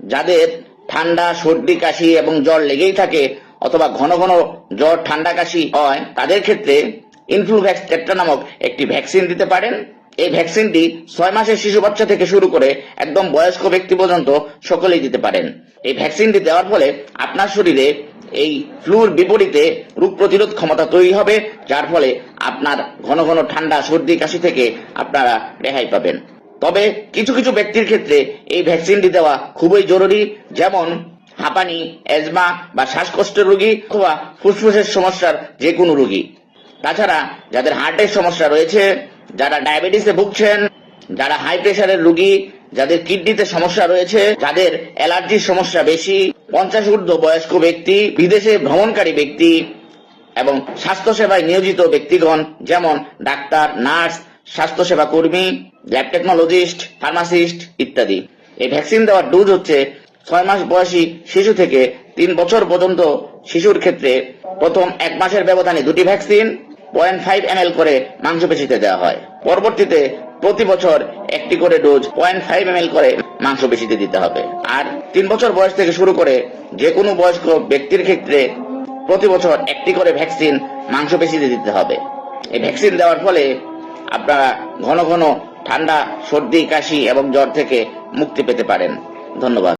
যাদের ঠান্ডা, সর্দি, কাশি এবং জ্বর লেগেই থাকে অথবা ঘন ঘন জ্বর, ঠান্ডা, কাশি হয়, তাদের ক্ষেত্রে ইনফ্লুভ্যাক্স টেট্রা নামক একটি ভ্যাকসিন দিতে পারেন। এই ভ্যাকসিনটি ছয় মাসের শিশু বাচ্চা থেকে শুরু করে একদম বয়স্ক ব্যক্তি পর্যন্ত সকলেই দিতে পারেন। এই ভ্যাকসিনটি দেওয়ার ফলে আপনার শরীরে এই ফ্লুর বিপরীতে রোগ প্রতিরোধ ক্ষমতা তৈরি হবে, যার ফলে আপনার ঘন ঘন ঠান্ডা, সর্দি, কাশি থেকে আপনারা রেহাই পাবেন। তবে কিছু কিছু ব্যক্তির ক্ষেত্রে এই ভ্যাকসিনটি দেওয়া খুবই জরুরি, যেমন হাঁপানি, এজমা বা শ্বাসকষ্টের রোগী অথবা ফুসফুসের সমস্যার যে কোনো রোগী। তাছাড়া যাদের হার্টের সমস্যা রয়েছে, যারা ডায়াবেটিসে ভুগছেন, যারা হাই প্রেশারের রোগী, যাদের কিডনিতে সমস্যা রয়েছে, যাদের অ্যালার্জির সমস্যা বেশি, পঞ্চাশ ঊর্ধ্ব বয়স্ক ব্যক্তি, বিদেশে ভ্রমণকারী ব্যক্তি এবং স্বাস্থ্যসেবায় নিয়োজিত ব্যক্তিগণ, যেমন ডাক্তার, নার্স স্বাস্থ্যসেবা কর্মী ল্যাব টেকনোলজিস্ট ফার্মাসিস্ট ইত্যাদি। এই ভ্যাকসিন দেওয়ার ডোজ হচ্ছে ছয় মাস বয়সী শিশু থেকে তিন বছর পর্যন্ত শিশুর ক্ষেত্রে প্রথম এক মাসের ব্যবধানে দুটি ভ্যাকসিন পয়েন্ট ফাইভ এম করে মাংসপেশিতে দেওয়া হয়। পরবর্তীতে প্রতি বছর একটি করে ডোজ পয়েন্ট ফাইভ এম করে মাংসপেশিতে দিতে হবে। আর তিন বছর বয়স থেকে শুরু করে যে কোনো বয়স্ক ব্যক্তির ক্ষেত্রে প্রতি বছর একটি করে ভ্যাকসিন মাংসপেশিতে দিতে হবে। এই ভ্যাকসিন দেওয়ার ফলে আপনারা ঘন ঘন ঠান্ডা সর্দি কাশি এবং জ্বর থেকে মুক্তি পেতে পারেন। ধন্যবাদ।